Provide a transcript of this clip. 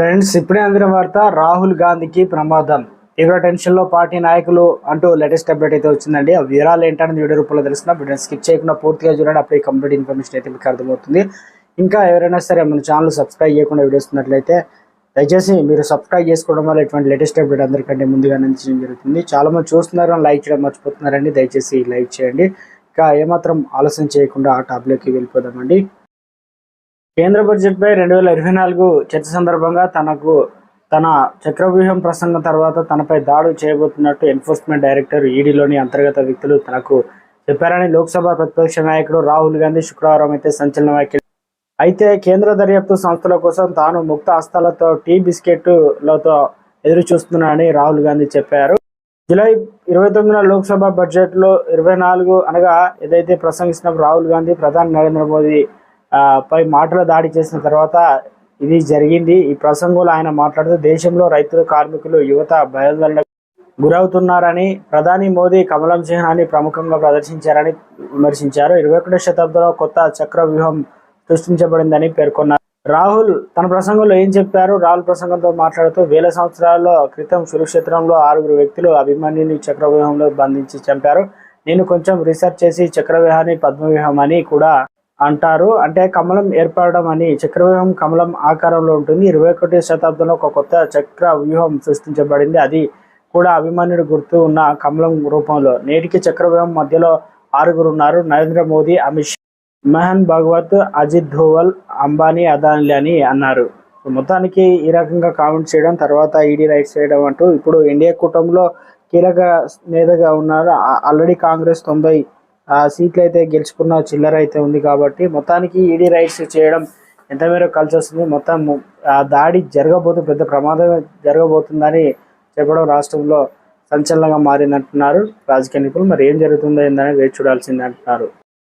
Friends ఇప్పుడే అందిన వార్త రాహుల్ గాంధీకి ప్రమాదం. తీవ్ర టెన్షన్లో పార్టీ నాయకులు అంటూ లేటెస్ట్ అప్డేట్ అయితే వచ్చిందండి. ఆ వివరాలు ఏంటనేది వీడియో రూపంలో తెలిసిన వీడియో స్కిప్ చేయకుండా పూర్తిగా చూడండి. అప్పుడే కంప్లీట్ ఇన్ఫర్మేషన్ అయితే మీకు అర్థమవుతుంది. ఇంకా ఎవరైనా సరే మన ఛానల్ సబ్స్క్రైబ్ చేయకుండా వీడియోస్ ఉన్నట్లయితే దయచేసి మీరు సబ్స్క్రైబ్ చేసుకోవడం వల్ల ఇటువంటి లేటెస్ట్ అప్డేట్ అందరికంటే ముందుగా అందించడం జరుగుతుంది. చాలా మంది చూస్తున్నారు లైక్ చేయడం మర్చిపోతున్నారండి. దయచేసి లైక్ చేయండి. ఇంకా ఏమాత్రం ఆలస్యం చేయకుండా ఆ టాప్లోకి వెళ్ళిపోదామండి. కేంద్ర బడ్జెట్పై రెండు వేల ఇరవై నాలుగు చర్చ సందర్భంగా తనకు తన చక్రవ్యూహం ప్రసంగం తర్వాత తనపై దాడులు చేయబోతున్నట్టు ఎన్ఫోర్స్మెంట్ డైరెక్టర్ ఈడీలోని అంతర్గత వ్యక్తులు తనకు చెప్పారని లోక్సభ ప్రతిపక్ష నాయకుడు రాహుల్ గాంధీ శుక్రవారం అయితే సంచలన వ్యాఖ్యలు. అయితే కేంద్ర దర్యాప్తు సంస్థల కోసం తాను ముక్త హస్తాలతో టీ బిస్కెట్లతో ఎదురు చూస్తున్నానని రాహుల్ గాంధీ చెప్పారు. జూలై ఇరవై తొమ్మిదిన లోక్సభ బడ్జెట్లో ఇరవై నాలుగు అనగా ఏదైతే ప్రసంగిస్తున్న రాహుల్ గాంధీ ప్రధాని నరేంద్ర మోదీ పై మాటల దాడి చేసిన తర్వాత ఇది జరిగింది. ఈ ప్రసంగంలో ఆయన మాట్లాడుతూ దేశంలో రైతులు కార్మికులు యువత భయాందోళన గురవుతున్నారని ప్రధాని మోదీ కమలం సింహాన్ని ప్రముఖంగా ప్రదర్శించారని విమర్శించారు. ఇరవై ఒకటో శతాబ్దంలో కొత్త చక్ర వ్యూహం సృష్టించబడిందని పేర్కొన్నారు. రాహుల్ తన ప్రసంగంలో ఏం చెప్పారు? రాహుల్ ప్రసంగంతో మాట్లాడుతూ వేల సంవత్సరాల క్రితం సురక్షేత్రంలో ఆరుగురు వ్యక్తులు అభిమన్యుని చక్రవ్యూహంలో బంధించి చంపారు. నేను కొంచెం రీసెర్చ్ చేసి చక్రవ్యూహాన్ని పద్మవ్యూహం అని కూడా అంటారు. అంటే కమలం ఏర్పడడం అని చక్రవ్యూహం కమలం ఆకారంలో ఉంటుంది. ఇరవై ఒకటి శతాబ్దంలో ఒక కొత్త చక్ర వ్యూహం సృష్టించబడింది. అది కూడా అభిమానుడి గుర్తు ఉన్న కమలం రూపంలో. నేటికి చక్రవ్యూహం మధ్యలో ఆరుగురు ఉన్నారు. నరేంద్ర మోదీ అమిత్ షా భగవత్ అజిత్ ధోవల్ అంబానీ అదానీ అని అన్నారు. మొత్తానికి ఈ రకంగా కామెంట్ చేయడం తర్వాత ఈడీ రైట్స్ చేయడం అంటూ ఇప్పుడు ఎన్డీఏ కూటమిలో కీలక నేతగా ఉన్నారు. ఆల్రెడీ కాంగ్రెస్ తొంభై సీట్లు అయితే గెలుచుకున్న చిల్లర అయితే ఉంది కాబట్టి మొత్తానికి ఈడీ రైడ్స్ చేయడం ఎంత మేరకు కలిసి వస్తుంది? మొత్తం ఆ దాడి జరగబోతు పెద్ద ప్రమాదం జరగబోతుందని చెప్పడం రాష్ట్రంలో సంచలనంగా మారిందంటున్నారు రాజకీయ నిపుణులు మరి ఏం జరుగుతుందో ఏందని వేచి చూడాల్సింది అంటున్నారు.